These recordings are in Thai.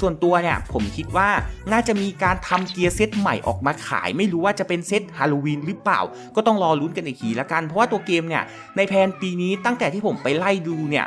ส่วนตัวเนี่ยผมคิดว่าน่าจะมีการทำเกียร์เซตใหม่ออกมาขาย ไม่รู้ว่าจะเป็นเซตฮาโลวีนหรือเปล่า ก็ต้องรอลุ้นกันอีกทีละกัน เพราะว่าตัวเกมเนี่ยในแพนปีนี้ตั้งแต่ที่ผมไปไล่ดูเนี่ย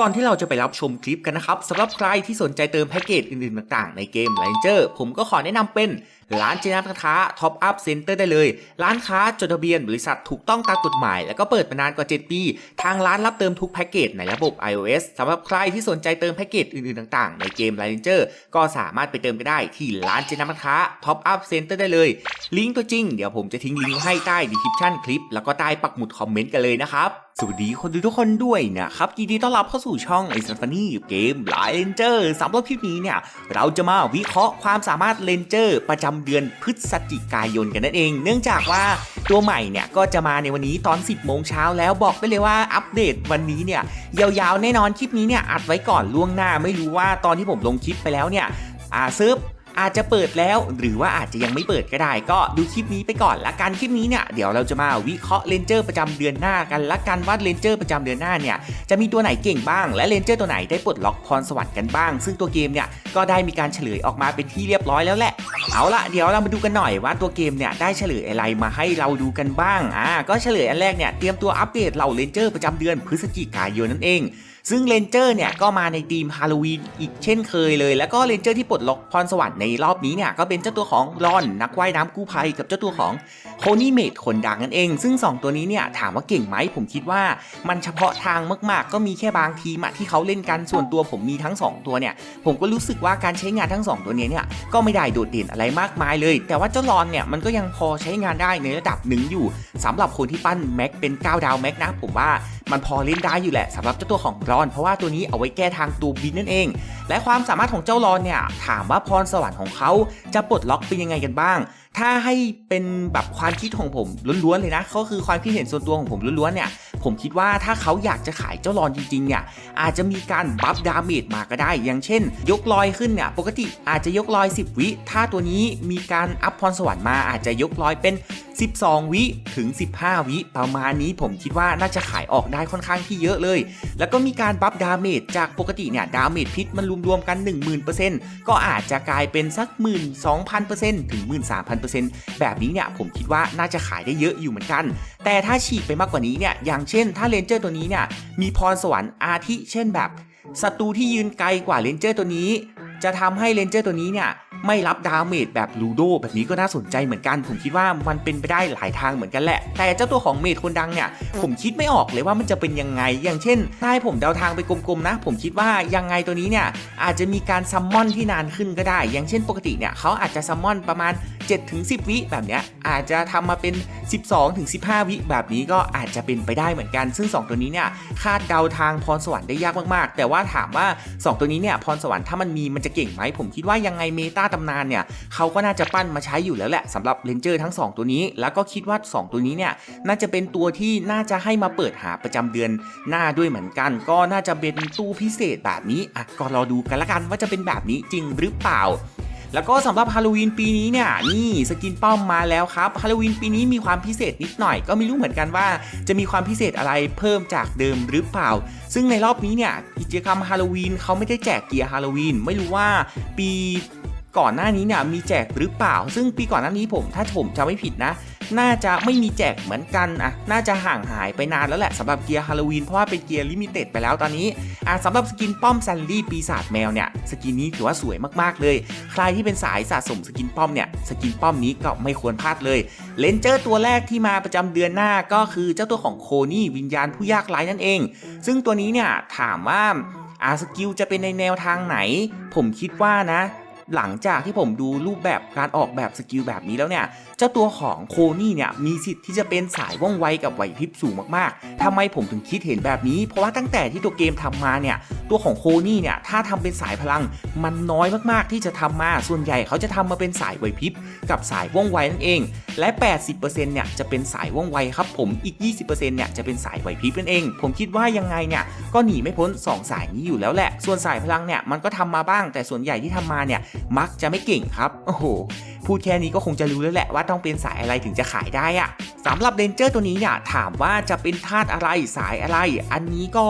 ก่อนที่เราจะไปรับชมคลิปกันนะครับสำหรับใครที่สนใจเติมแพ็กเกจอื่นๆ ต่างๆ ในเกม Ranger ผมก็ขอแนะนำเป็นร้านเจนัทค้าท็อปอัพเซ็นเตอร์ได้เลย ร้านค้าจดทะเบียนบริษัทถูกต้องตามกฎหมาย แล้วก็เปิดมานานกว่า 7 ปี ทางร้านรับเติมทุกแพ็กเกจในระบบ iOS สำหรับใครที่สนใจเติมแพ็กเกจอื่นๆ ต่างๆ ในเกม Ranger ก็สามารถไปเติมกันได้ที่ร้านเจนัทค้าท็อปอัพเซ็นเตอร์ได้เลย ลิงก์ตัวจริงเดี๋ยวผมจะทิ้งลิงก์ให้ใต้ดีคริปชั่นคลิปแล้วก็ใต้ปักหมุดคอมเมนต์กันเลยนะครับ สวัสดีคนดูทุกคนด้วยนะครับยินดีต้อนรับเข้าสู่ช่องไอซัฟานี่เกมไลนเจอร์สำหรับคลิปนี้เนี่ย เราจะมาวิเคราะห์ความสามารถเลนเจอร์ ประจำเดือนพฤศจิกายนกันนั่นเอง เนื่องจากว่าตัวใหม่เนี่ยก็จะมาในวันนี้ตอน 10 โมงเช้าแล้วบอกได้เลยว่าอัปเดตวันนี้เนี่ย ยาวๆแน่นอนคลิปนี้เนี่ยอัดไว้ก่อนล่วงหน้าไม่รู้ว่าตอนที่ผมลงคลิปไปแล้วเนี่ยอ่าเซิร์ฟ อาจจะเปิดแล้วหรือว่าอาจจะยังไม่เปิดก็ได้ ก็ดูคลิปนี้ไปก่อนละกันคลิปนี้เนี่ยเดี๋ยวเราจะมาวิเคราะห์เลนเจอร์ประจำเดือนหน้ากันละกันว่าเลนเจอร์ประจำเดือนหน้าเนี่ยจะมีตัวไหนเก่งบ้าง และเลนเจอร์ตัวไหนได้ปลดล็อกพรสวรรค์กันบ้าง ซึ่งตัวเกมเนี่ยก็ได้มีการเฉลยออกมาเป็นที่เรียบร้อยแล้วแหละ เอาละเดี๋ยวเรามาดูกันหน่อยว่าตัวเกมเนี่ยได้เฉลยอะไรมาให้เราดูกันบ้างอ่าก็เฉลยอันแรกเนี่ยเตรียมตัวอัปเดตเหล่าเลนเจอร์ประจำเดือนพฤศจิกายนนั่นเอง ซึ่งเลนเจอร์เนี่ยก็มาในธีมฮาโลวีนอีกเช่นเคยเลย แล้วก็เลนเจอร์ที่ปลดล็อกพรสวรรค์ในรอบนี้เนี่ยก็เป็นเจ้าตัวของรอนนักว่ายน้ำกู้ภัย กับเจ้าตัวของโคนี่เมดคนดังนั่นเอง ซึ่ง 2 ตัวนี้เนี่ยถามว่าเก่งไหมผมคิดว่ามันเฉพาะทางมาก ๆ ก็มีแค่บางทีมะที่เขาเล่นกันส่วนตัวผมมีทั้ง 2 ตัวเนี่ย ผมก็รู้สึกว่าการใช้งานทั้ง 2 ตัวเนี้ยเนี่ยก็ไม่ได้โดดเด่นอะไรมากมายเลย แต่ว่าเจ้ารอนเนี่ยมันก็ยังพอใช้งานได้ในระดับหนึ่งอยู่สำหรับคนที่ปั้นแม็กเป็น9ดาวแม็กนะผมว่ามันพอเล่นได้อยู่แหละสำหรับเจ้าตัวของรอน เพราะว่าตัวนี้เอาไว้แก้ทางตัวบินนั่นเอง และความสามารถของเจ้ารอนเนี่ยถามว่าพรสวรรค์ของเขาจะปลดล็อกเป็นยังไงกันบ้าง ถ้าให้เป็นแบบความคิดของผมล้วนๆเลยนะก็คือความคิดเห็นส่วนตัวของผมล้วนๆเนี่ย ผมคิดว่าถ้าเขาอยากจะขายเจ้ารอนจริงๆเนี่ย อาจจะมีการบัฟดาเมจมาก็ได้ อย่างเช่น ยกลอยขึ้นเนี่ย ปกติอาจจะยกลอย 10 วิ ถ้าตัวนี้มีการอัพพรสวรรค์มาอาจจะยกลอยเป็น 12 วิถึง 15 วิประมาณนี้ผมคิดว่าน่าจะขายออกได้ค่อนข้างที่เยอะเลย แล้วก็มีการบัฟดาเมจจากปกติเนี่ยดาเมจพิษมันรวมๆกัน 10,000%ก็อาจจะกลายเป็นสัก 12,000%ถึง 13,000%แบบนี้เนี่ยผมคิดว่าน่าจะขายได้เยอะอยู่เหมือนกัน แต่ถ้าฉีกไปมากกว่านี้เนี่ยอย่างเช่น ถ้าเลนเจอร์ตัวนี้เนี่ยมีพรสวรรค์อาทิเช่นแบบศัตรูที่ยืนไกลกว่าเลนเจอร์ตัวนี้ จะทำให้เลนเจอร์ตัวนี้เนี่ยไม่รับดาเมจแบบลูโดแบบนี้ก็น่าสนใจเหมือนกัน ผมคิดว่ามันเป็นไปได้หลายทางเหมือนกันแหละ แต่เจ้าตัวของเมจคนดังเนี่ย ผมคิดไม่ออกเลยว่ามันจะเป็นยังไง อย่างเช่นถ้าให้ผมเดาทางไปกลมๆนะ ผมคิดว่ายังไงตัวนี้เนี่ยอาจจะมีการซัมมอนที่นานขึ้นก็ได้ อย่างเช่นปกติเนี่ยเขาอาจจะซัมมอนประมาณ 7-10 วิแบบเนี้ยอาจจะทำมาเป็น 12-15 วิแบบนี้ก็อาจจะเป็นไปได้เหมือนกัน ซึ่ง 2 ตัวนี้เนี่ยคาดเดาทางพรสวรรค์ได้ยากมากๆ แต่ว่าถามว่า 2 ตัวนี้เนี่ยพรสวรรค์ถ้ามันมีมันจะเก่งไหมผมคิดว่ายังไงเมตาตำนานเนี่ยเขาก็น่าจะปั้นมาใช้อยู่แล้วแหละสำหรับเลนเจอร์ทั้ง 2 ตัวนี้ แล้วก็คิดว่า 2 ตัวนี้เนี่ยน่าจะเป็นตัวที่น่าจะให้มาเปิดหาประจำเดือนหน้าด้วยเหมือนกัน ก็น่าจะเป็นตู้พิเศษแบบนี้อะก็รอดูกันละกันว่าจะเป็นแบบนี้จริงหรือเปล่า แล้วก็สำหรับฮาโลวีนปีนี้เนี่ยนี่สกินป้อมมาแล้วครับฮาโลวีนปีนี้มีความพิเศษนิดหน่อย ก็ไม่รู้เหมือนกันว่า จะมีความพิเศษอะไรเพิ่มจากเดิมหรือเปล่า ซึ่งในรอบนี้เนี่ยกิจกรรมฮาโลวีนเขาไม่ได้แจกเกียร์ฮาโลวีนไม่รู้ว่าปี ก่อนหน้านี้เนี่ยมีแจกหรือเปล่า ซึ่งปีก่อนหน้านี้ผม ถ้าผมจำไม่ผิดนะ น่าจะไม่มีแจกเหมือนกันอะน่าจะห่างหายไปนานแล้วแหละสำหรับเกียร์ฮาโลวีนเพราะว่าเป็นเกียร์ลิมิเต็ดไปแล้วตอนนี้อะสำหรับสกินป้อมแซนลี่ปีศาจแมวเนี่ยสกินนี้ถือว่าสวยมากๆเลย ใครที่เป็นสายสะสมสกินป้อมเนี่ยสกินป้อมนี้ก็ไม่ควรพลาดเลยเลนเจอร์ตัวแรกที่มาประจำเดือนหน้าก็คือเจ้าตัวของโคนี่วิญญาณผู้ยากไร้นั่นเอง ซึ่งตัวนี้เนี่ยถามว่าอาสกิลจะเป็นในแนวทางไหน ผมคิดว่านะ หลังจากที่ผมดูรูปแบบการออกแบบสกิลแบบนี้แล้วเนี่ย เจ้าตัวของโคนี่เนี่ยมีสิทธิ์ที่จะเป็นสายว่องไวกับไหวพริบสูงมากๆทำไมผมถึงคิดเห็นแบบนี้ เพราะว่าตั้งแต่ที่ตัวเกมทำมาเนี่ย ตัวของโคนี่เนี่ยถ้าทำเป็นสายพลังมันน้อยมากๆที่จะทำมา ส่วนใหญ่เขาจะทำมาเป็นสายไหวพริบกับสายว่องไวนั่นเอง และ 80%เนี่ยจะเป็นสายว่องไวครับผม อีก 20%เนี่ยจะเป็นสายไหวพริบนั่นเอง ผมคิดว่ายังไงเนี่ยก็หนีไม่พ้น 2 สายนี้อยู่แล้วแหละ ส่วนสายพลังเนี่ยมันก็ทำมาบ้าง แต่ส่วนใหญ่ที่ทำมาเนี่ยมักจะไม่เก่งครับ โอ้โห พูดแค่นี้ก็คงจะรู้แล้วแหละว่าต้องเป็นสายอะไรถึงจะขายได้อะสำหรับเรนเจอร์ตัวนี้เนี่ยถามว่าจะเป็นธาตุอะไรสายอะไร อันนี้ก็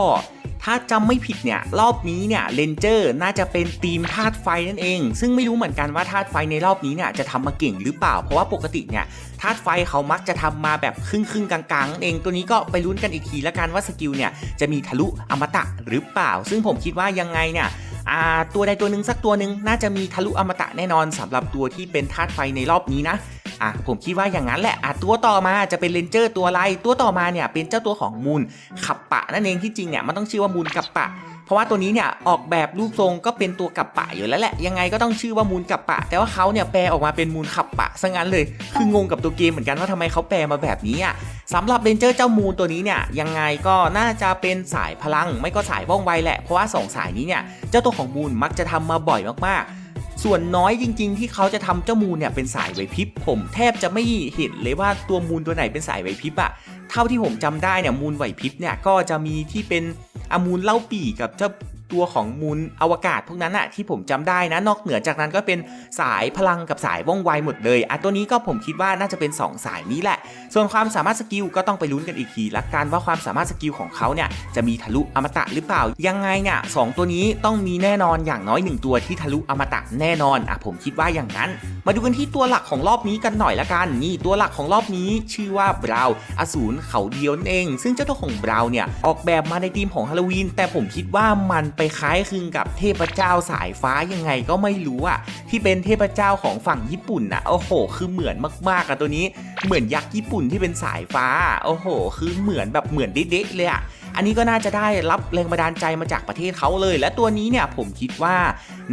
ถ้าจำไม่ผิดเนี่ยรอบนี้เนี่ยเลนเจอร์น่าจะเป็นทีมธาตุไฟนั่นเอง ซึ่งไม่รู้เหมือนกันว่าธาตุไฟในรอบนี้เนี่ยจะทำมาเก่งหรือเปล่า เพราะว่าปกติเนี่ยธาตุไฟเขามักจะทำมาแบบครึ่งครึ่งกลางๆ เองตัวนี้ก็ไปลุ้นกันอีกทีละกันว่าสกิลเนี่ยจะมีทะลุอมตะหรือเปล่า ซึ่งผมคิดว่ายังไงเนี่ย อ่าตัวใดตัวหนึ่งสักตัวหนึ่งน่าจะมีทะลุอมตะแน่นอนสำหรับตัวที่เป็นธาตุไฟในรอบนี้นะอะผมคิดว่าอย่างนั้นแหละอะตัวต่อมาจะเป็นเลนเจอร์ตัวอะไรตัวต่อมาเนี่ยเป็นเจ้าตัวของมูลขับปะนั่นเองที่จริงเนี่ยมันต้องชื่อว่ามูลขับปะ เพราะว่าตัวนี้เนี่ยออกแบบรูปทรงก็เป็นตัวกับปะอยู่แล้วแหละยังไงก็ต้องชื่อว่ามูลกับปะ แต่ว่าเขาเนี่ยแปลออกมาเป็นมูลขับปะซะงั้นเลย คืองงกับตัวเกมเหมือนกันว่าทำไมเขาแปลมาแบบนี้อะสำหรับเรนเจอร์เจ้ามูลตัวนี้เนี่ยยังไงก็น่าจะเป็นสายพลัง ไม่ก็สายว่องไวแหละเพราะว่าสองสายนี้เนี่ยเจ้าตัวของมูลมักจะทำมาบ่อยมากๆ ส่วนน้อยจริง ๆ ที่เขาจะทำเจ้ามูลเนี่ยเป็นสายไหวพริบผมแทบจะไม่เห็นเลยว่าตัวมูลตัวไหนเป็นสายไหวพริบอะเท่าที่ผมจำได้เนี่ยมูลไหวพริบเนี่ยก็จะมีที่เป็นอมูลเล่าปีกับเจ้าตัวของมูลอวกาศพวกนั้นอะที่ผมจำได้นะนอกเหนือจากนั้นก็เป็นสายพลังกับสายว่องไวหมดเลยอะตัวนี้ก็ผมคิดว่าน่าจะเป็น 2 สายนี้แหละส่วนความสามารถสกิลก็ต้องไปลุ้นกันอีกทีละกันว่าความสามารถสกิลของเขาเนี่ยจะมีทะลุอมตะหรือเปล่า ยังไงเนี่ยสองตัวนี้ต้องมีแน่นอนอย่างน้อยหนึ่งตัวที่ทะลุอมตะแน่นอนอะผมคิดว่าอย่างนั้น มาดูกันที่ตัวหลักของรอบนี้กันหน่อยละกันนี่ตัวหลักของรอบนี้ชื่อว่าบราวอสูรเขาเดียวนั่นเอง ซึ่งเจ้าตัวของบราวเนี่ยออกแบบมาในธีมของฮาโลวีนแต่ผมคิดว่ามันไปคล้ายคลึงกับเทพเจ้าสายฟ้ายังไงก็ไม่รู้อะที่เป็นเทพเจ้าของฝั่งญี่ปุ่นนะโอ้โห คือเหมือนมากๆอะตัวนี้เหมือนยักษ์ญี่ปุ่นที่เป็นสายฟ้า โอ้โห คือเหมือนแบบเหมือนเด๊ะๆเลยอะอันนี้ก็น่าจะได้รับแรงบันดาลใจมาจากประเทศเขาเลย และตัวนี้เนี่ยผมคิดว่า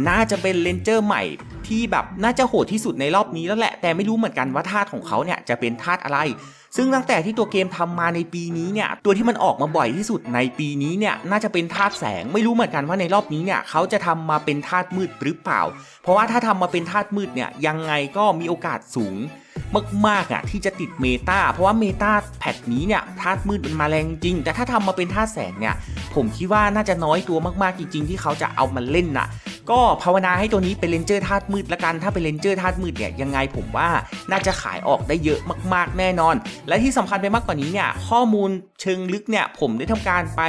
น่าจะเป็นเลนเจอร์ใหม่ที่แบบน่าจะโหดที่สุดในรอบนี้แล้วแหละ แต่ไม่รู้เหมือนกันว่าธาตุของเขาเนี่ยจะเป็นธาตุอะไร ซึ่งตั้งแต่ที่ตัวเกมทำมาในปีนี้เนี่ยตัวที่มันออกมาบ่อยที่สุดในปีนี้เนี่ยน่าจะเป็นธาตุแสงไม่รู้เหมือนกันว่าในรอบนี้เนี่ยเขาจะทำมาเป็นธาตุมืดหรือเปล่า เพราะว่าถ้าทำมาเป็นธาตุมืดเนี่ยยังไงก็มีโอกาสสูงมากๆอะที่จะติดเมตาเพราะว่าเมตาแพทนี้เนี่ยธาตุมืดมันมาแรงจริง แต่ถ้าทำมาเป็นธาตุแสงเนี่ยผมคิดว่าน่าจะน้อยตัวมากๆจริง ๆ ที่เขาจะเอามาเล่นน่ะ ก็ภาวนาให้ตัวนี้เป็นเลนเจอร์ธาตุมืดละกันถ้าเป็นเลนเจอร์ธาตุมืดเนี่ยยังไงผมว่าน่าจะขายออกได้เยอะมากๆแน่นอน และที่สำคัญไปมากกว่านี้เนี่ยข้อมูลเชิงลึกเนี่ยผมได้ทำการไป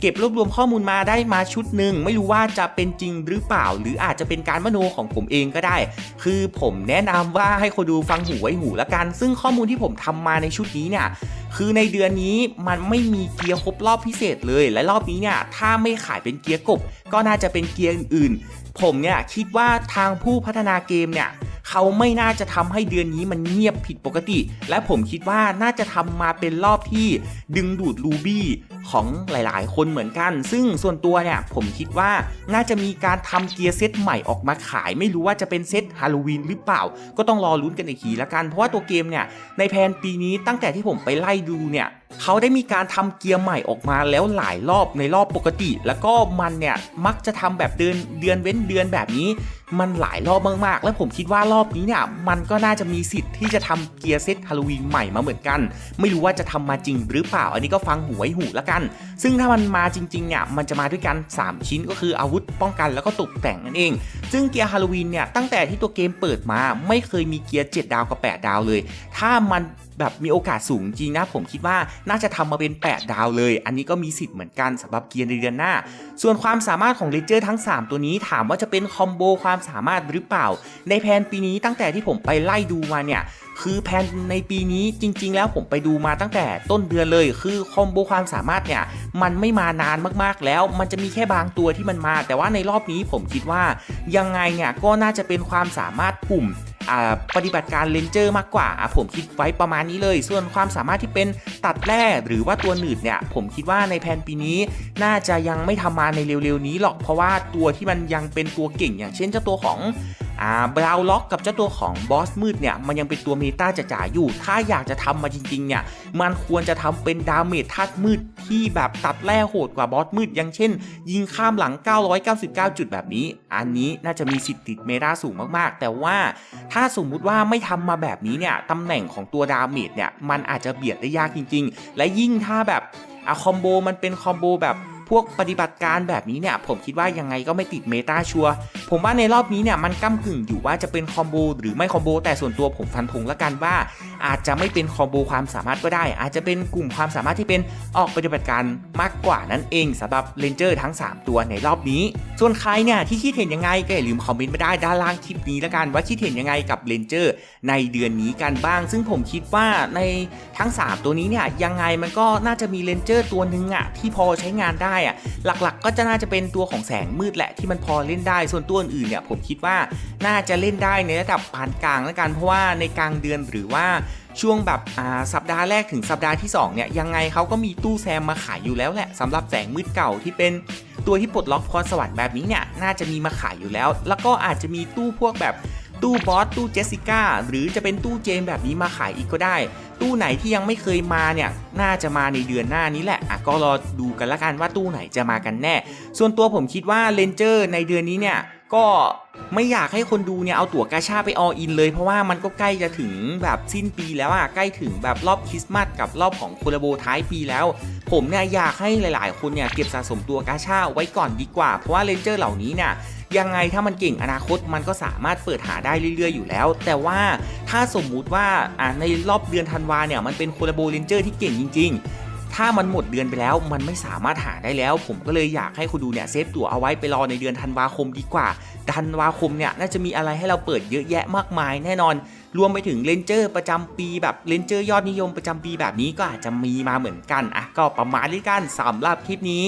เก็บรวบรวมข้อมูลมาได้มาชุดหนึ่งไม่รู้ว่าจะเป็นจริงหรือเปล่า หรืออาจจะเป็นการมโนของผมเองก็ได้ คือผมแนะนำว่าให้คนดูฟังหูไว้หูละกัน ซึ่งข้อมูลที่ผมทำมาในชุดนี้เนี่ยคือในเดือนนี้มันไม่มีเกียร์ครบรอบพิเศษเลย และรอบนี้เนี่ยถ้าไม่ขายเป็นเกียร์กบ ก็น่าจะเป็นเกียร์อื่น ผมเนี่ยคิดว่าทางผู้พัฒนาเกมเนี่ยเขาไม่น่าจะทำให้เดือนนี้มันเงียบผิดปกติ และผมคิดว่าน่าจะทำมาเป็นรอบที่ดึงดูดรูบี้ของหลายๆ คนเหมือนกัน ซึ่งส่วนตัวเนี่ยผมคิดว่าน่าจะมีการทำเกียร์เซตใหม่ออกมาขาย ไม่รู้ว่าจะเป็นเซตฮาโลวีนหรือเปล่า ก็ต้องรอลุ้นกันอีกทีละกัน เพราะว่าตัวเกมเนี่ยในแพนปีนี้ตั้งแต่ที่ผมไปไล่ดูเนี่ยเขาได้มีการทำเกียร์ใหม่ออกมาแล้วหลายรอบในรอบปกติ แล้วก็มันเนี่ยมักจะทำแบบเดือนเดือนเว้นเดือนแบบนี้ มันหลายรอบมากๆ และผมคิดว่ารอบนี้เนี่ยมันก็น่าจะมีสิทธิ์ที่จะทำเกียร์เซตฮาโลวีนใหม่มาเหมือนกัน ไม่รู้ว่าจะทำมาจริงหรือเปล่า อันนี้ก็ฟังหูไว้หูละกัน ซึ่งถ้ามันมาจริงๆเนี่ยมันจะมาด้วยกัน 3 ชิ้นก็คืออาวุธป้องกันแล้วก็ตกแต่งนั่นเอง ซึ่งเกียร์ฮาโลวีนเนี่ยตั้งแต่ที่ตัวเกมเปิดมาไม่เคยมีเกียร์7ดาวกับ 8 ดาวเลย ถ้ามัน แบบมีโอกาสสูงจริงนะ ผมคิดว่าน่าจะทำมาเป็น 8 ดาวเลย อันนี้ก็มีสิทธิ์เหมือนกันสำหรับเกียร์ในเดือนหน้า ส่วนความสามารถของเลเจอร์ทั้ง 3 ตัวนี้ถามว่าจะเป็นคอมโบความสามารถหรือเปล่า ในแผนปีนี้ตั้งแต่ที่ผมไปไล่ดูมาเนี่ยคือแผนในปีนี้จริง ๆ แล้วผมไปดูมาตั้งแต่ต้นเดือนเลย คือคอมโบความสามารถเนี่ยมันไม่มานานมากๆแล้ว มันจะมีแค่บางตัวที่มันมา แต่ว่าในรอบนี้ผมคิดว่ายังไงเนี่ยก็น่าจะเป็นความสามารถกลุ่ม ปฏิบัติการเลนเจอร์มากกว่าผมคิดไว้ประมาณนี้เลย ส่วนความสามารถที่เป็นตัดแร่หรือว่าตัวหนืดเนี่ยผมคิดว่าในแผนปีนี้น่าจะยังไม่ทำมาในเร็วๆนี้หรอกเพราะว่าตัวที่มันยังเป็นตัวเก่งอย่างเช่นเจ้าตัวของ อ่าบราวล็อกกับเจ้าตัวของบอสมืดเนี่ยมันยังเป็นตัวเมตาจ๋าๆอยู่ ถ้าอยากจะทำมาจริงๆเนี่ยมันควรจะทำเป็นดาเมจธาตุมืดที่แบบตัดแร่โหดกว่าบอสมืดอย่างเช่น ยิงข้ามหลัง 999 จุดแบบนี้ อันนี้น่าจะมีสิทธิ์ติดเมตาสูงมากๆ แต่ว่าถ้าสมมุติว่าไม่ทำมาแบบนี้เนี่ยตำแหน่งของตัวดาเมจเนี่ยมันอาจจะเบียดได้ยากจริง ๆ และยิ่งถ้าแบบอะคอมโบมันเป็นคอมโบแบบพวกปฏิบัติการแบบนี้เนี่ยผมคิดว่ายังไงก็ไม่ติดเมตาชัว ผมว่าในรอบนี้เนี่ยมันก้ากึ่งอยู่ว่าจะเป็นคอมโบหรือไม่คอมโบแต่ส่วนตัวผมฟันธงละกันว่า อาจจะไม่เป็นคอมโบความสามารถก็ได้ อาจจะเป็นกลุ่มความสามารถที่เป็นออกปฏิบัติการมากกว่านั่นเองสำหรับเลนเจอร์ทั้ง 3 ตัวในรอบนี้ ส่วนใครเนี่ยที่คิดเห็นยังไงก็อย่าลืมคอมเมนต์มาได้ด้านล่างคลิปนี้ละกันว่าคิดเห็นยังไงกับเลนเจอร์ในเดือนนี้กันบ้าง ซึ่งผมคิดว่าในทั้ง 3 ตัวนี้เนี่ยยังไงมันก็น่าจะมีเลนเจอร์ตัวหนึ่งอะที่พอใช้งานได้อะหลักๆ ก็จะน่าจะเป็นตัวของแสงมืดแหละที่มันพอเล่นได้ส่วนตัวอื่นเนี่ยผมคิดว่าน่าจะเล่นได้ในระดับปานกลางแล้วกันเพราะว่าในกลางเดือนหรือว่าช่วงแบบสัปดาห์แรกถึงสัปดาห์ที่2เนี่ยยังไงเขาก็มีตู้แซมมาขายอยู่แล้วแหละสำหรับแสงมืดเก่าที่เป็นตัวที่ปลดล็อกพรสวรรค์แบบนี้เนี่ยน่าจะมีมาขายอยู่แล้ว แล้วก็อาจจะมีตู้พวกแบบตู้บอสตู้เจสสิก้าหรือจะเป็นตู้เจมแบบนี้มาขายอีกก็ได้ ตู้ไหนที่ยังไม่เคยมาเนี่ยน่าจะมาในเดือนหน้านี้แหละอะก็รอดูกันละกันว่าตู้ไหนจะมากันแน่ ส่วนตัวผมคิดว่าเลนเจอร์ในเดือนนี้เนี่ย ก็ไม่อยากให้คนดูเนี่ยเอาตั๋วกาชาไปออินเลยเพราะว่ามันก็ใกล้จะถึงแบบสิ้นปีแล้วอะใกล้ถึงแบบรอบคริสต์มาสกับรอบของโคลาโบท้ายปีแล้ว ผมเนี่ยอยากให้หลายๆ คนเนี่ยเก็บสะสมตัวกาชาไว้ก่อนดีกว่า เพราะว่าเลนเจอร์เหล่านี้เนี่ยยังไงถ้ามันเก่งอนาคตมันก็สามารถเปิดหาได้เรื่อย ๆ อยู่แล้ว แต่ว่าถ้าสมมุติว่าในรอบเดือนธันวาเนี่ยมันเป็นโคลาโบเลนเจอร์ที่เก่งจริง ๆ ถ้ามันหมดเดือนไปแล้วมันไม่สามารถหาได้แล้ว ผมก็เลยอยากให้คุณดูเนี่ยเซฟตั๋วเอาไว้ไปรอในเดือนธันวาคมดีกว่าธันวาคมเนี่ยน่าจะมีอะไรให้เราเปิดเยอะแยะมากมายแน่นอน รวมไปถึงเลนเจอร์ประจำปีแบบเลนเจอร์ยอดนิยมประจำปีแบบนี้ก็อาจจะมีมาเหมือนกันอะก็ประมาณนี้กันสำหรับคลิปนี้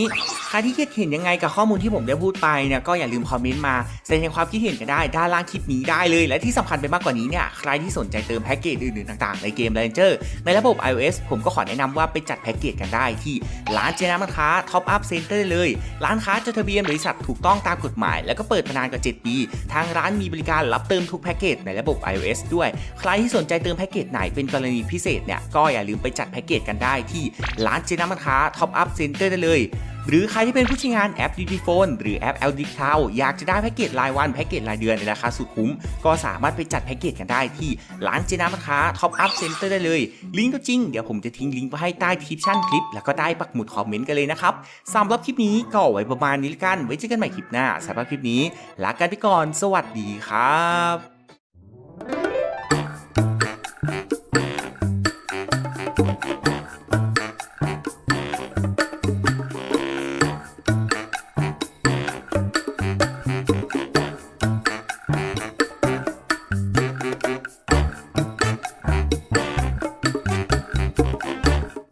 ครที่คิดเห็นยังไงกับข้อมูลที่ผมได้พูดไปเนี่ยก็อย่าลืมคอมเมนต์มาแสดงความคิดเห็นกันได้ด้านล่างคลิปนี้ได้เลย และที่สำคัญไปมากกว่านี้เนี่ยใครที่สนใจเติมแพ็กเกจอื่นๆต่างๆ ในเกม Ranger ในระบบ iOS ผมก็ขอแนะนำว่าไปจัดแพ็กเกจกันได้ที่ร้านเจนามันค้า Top Up Center เตอร์เลย ร้านค้าจดทะเบียนบริษัทถูกต้องตามกฎหมาย แล้วก็เปิดมานานกว่า 7 ปี ทางร้านมีบริการรับเติมทุกแพ็กเกจในระบบ iOS ด้วย ใครที่สนใจเติมแพ็กเกจไหนเป็นกรณีพิเศษเนี่ยก็อย่าลืมไปจัดแพ็กเกจกันได้ที่ร้านเจนามันค้า Top Up Center ได้เลย หรือใครที่เป็นผู้ใช้งานแอป d ี p h o n e หรือแอป LD Cloud อยากจะได้แพ็กเกจรายวันแพ็กเกจรายเดือนในราคาสุดคุ้ม ก็สามารถไปจัดแพ็กเกจกันได้ที่ร้านเจนามาค้า Top Up Center ได้เลย ลิงก์ก็จริง เดี๋ยวผมจะทิ้งลิงก์ไว้ให้ใต้ทีปชั่นคลิป แล้วก็ใต้ปักหมุดคอมเมนต์กันเลยนะครับสำหรับคลิปนี้ก็ไว้ประมาณนี้ละกันไว้เจอกันใหม่คลิปหน้าสำหรับคลิปนี้ลากันไปก่อน สวัสดีครับ